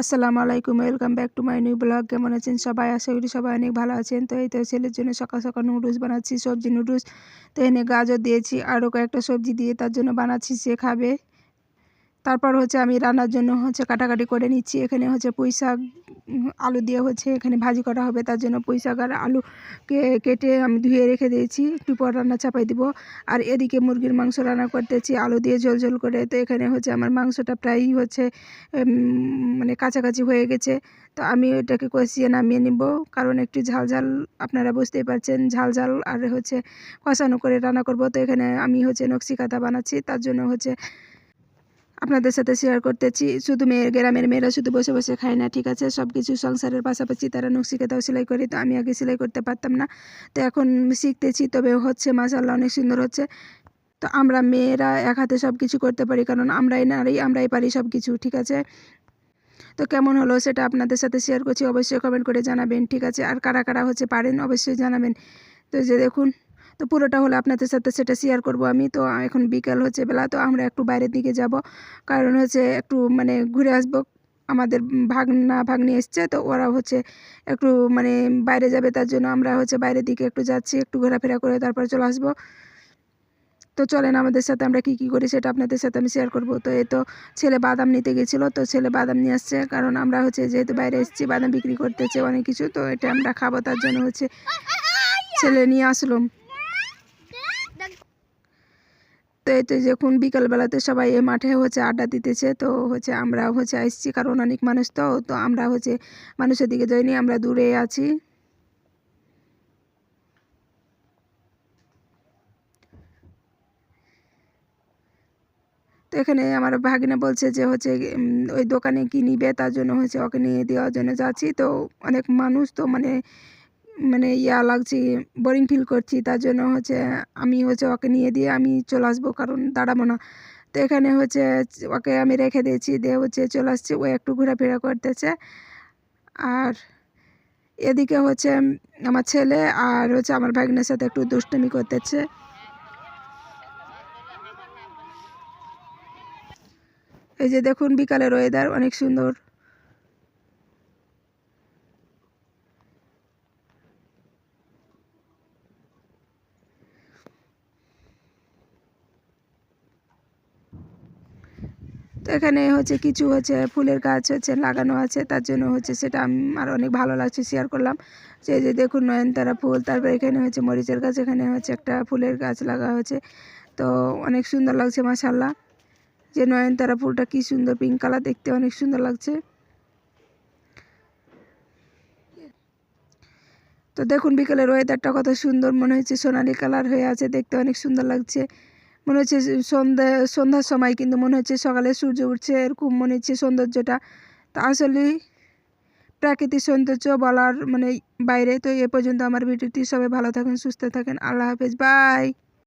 আসসালামু আলাইকুম welcome back to my new blog কেমন আছেন সবাই? আশা করি সবাই অনেক ভালো আছেন। তো এই তো ছেলের জন্য সকাল সকাল নুডলস বানাচ্ছি, সবজি নুডলস তো এনে গাজর দিয়েছি, আরও কয়েকটা সবজি দিয়ে তার জন্য বানাচ্ছি, সে খাবে। তারপর হচ্ছে আমি রান্নার জন্য হচ্ছে কাটাকাটি করে নিচ্ছি। এখানে হচ্ছে পুঁই শাক আলু দিয়ে হচ্ছে এখানে ভাজি করা হবে। তার জন্য পুঁই শাক আর আলুকে কেটে আমি ধুয়ে রেখে দিয়েছি। একটু পর রান্না চাপাই দিব। আর এদিকে মুরগির মাংস রান্না করতেছি, আলু দিয়ে ঝোল ঝোল করে। তো এখানে হচ্ছে আমার মাংসটা প্রায়ই হচ্ছে মানে কাছাকাছি হয়ে গেছে। তো আমি ওইটাকে কষিয়ে নামিয়ে নিব। কারণ একটু ঝাল ঝাল আপনারা বুঝতেই পারছেন, ঝাল ঝাল আর হচ্ছে কষানো করে রান্না করব। তো এখানে আমি হচ্ছে নকশি কাঁথা বানাচ্ছি। তার জন্য হচ্ছে আপনাদের সাথে শেয়ার করতেছি শুধু মেয়ের গ্রামের মেয়েরা শুধু বসে বসে খায় না, ঠিক আছে? সব কিছু সংসারের পাশাপাশি তারা নকশি কাঁথাও সেলাই করে, তো আমি আগে সেলাই করতে পারতাম না। তো এখন শিখতেছি, তবে হচ্ছে মাসাল্লাহ অনেক সুন্দর হচ্ছে। তো আমরা মেয়েরা এক হাতে সব কিছু করতে পারি, কারণ আমরাই নারী, আমরাই পারি সব কিছু ঠিক আছে? তো কেমন হলো সেটা আপনাদের সাথে শেয়ার করছি, অবশ্যই কমেন্ট করে জানাবেন, ঠিক আছে? আর কারা কারা হচ্ছে পারেন, অবশ্যই জানাবেন। তো যে দেখুন তো পুরোটা হলো আপনাদের সাথে সেটা শেয়ার করব আমি। তো এখন বিকেল হচ্ছে বেলা, তো আমরা একটু বাইরের দিকে যাব। কারণ হচ্ছে একটু মানে ঘুরে আসব। আমাদের ভাগনা ভাগ্নি এসছে, তো ওরা হচ্ছে একটু মানে বাইরে যাবে, তার জন্য আমরা হচ্ছে বাইরের দিকে একটু যাচ্ছি, একটু ঘোরাফেরা করে তারপর চলে আসব। তো চলেন আমাদের সাথে আমরা কী কী করি সেটা আপনাদের সাথে আমি শেয়ার করব। তো এই তো ছেলে বাদাম নিতে গেছিল, তো ছেলে বাদাম নিয়ে আসছে। কারণ আমরা হচ্ছে যেহেতু বাইরে এসেছি, বাদাম বিক্রি করতেছে অনেক কিছু, তো এটা আমরা খাব, তার জন্য হচ্ছে ছেলে নিয়ে আসলাম তো এই তো যখন বিকালবেলাতে সবাই এই মাঠে হচ্ছে আড্ডা দিতেছে, তো হচ্ছে আমরা হচ্ছে আসছি, কারণ অনেক মানুষ তো তো আমরা হচ্ছে মানুষের দিকে যাইনি, আমরা দূরে আছি। তো এখানে আমার ভাগিনা বলছে যে হচ্ছে ওই দোকানে কি নিবে, তার জন্য হচ্ছে ওকে নিয়ে দেওয়ার জন্য যাচ্ছি। তো অনেক মানুষ তো মানে মানে ইয়া লাগছে বোরিং ফিল করছি, তার জন্য হচ্ছে আমি হচ্ছে ওকে নিয়ে দিয়ে আমি চলে আসব, কারণ দাঁড়াবো না। তো এখানে হচ্ছে ওকে আমি রেখে দিয়েছি, দিয়ে হচ্ছে চলে আসছি, ও একটু ঘোরাফেরা করতেছে। আর এদিকে হচ্ছে আমার ছেলে আর হচ্ছে আমার ভাগ্নের সাথে একটু দুষ্টুমি করতেছে। এই যে দেখুন বিকালের ওয়েদার অনেক সুন্দর। এখানে হচ্ছে কিছু হচ্ছে ফুলের গাছ হচ্ছে লাগানো আছে, তার জন্য হচ্ছে সেটা আমার অনেক ভালো লাগছে শেয়ার করলাম। যে যে দেখুন নয়নতারা ফুল, তারপর এখানে হচ্ছে মরিচের গাছ, এখানে হচ্ছে একটা ফুলের গাছ লাগা হয়েছে। তো অনেক সুন্দর লাগছে মাসাল্লাহ যে নয়নতারা ফুলটা কি সুন্দর পিঙ্ক কালার দেখতে অনেক সুন্দর লাগছে। তো দেখুন বিকেলের ওয়েদারটা কত সুন্দর, মনে হচ্ছে সোনালি কালার হয়ে আছে, দেখতে অনেক সুন্দর লাগছে। মনে হচ্ছে সন্ধ্যা, সন্ধ্যার সময় কিন্তু মনে হচ্ছে সকালে সূর্য উঠছে, এরকম মনে হচ্ছে সৌন্দর্যটা। তা আসলে প্রাকৃতিক সৌন্দর্য বলার মানে বাইরে। তো এ পর্যন্ত আমার ভিডিওটি। সবাই ভালো থাকেন, সুস্থ থাকেন। আল্লাহ হাফেজ। বাই!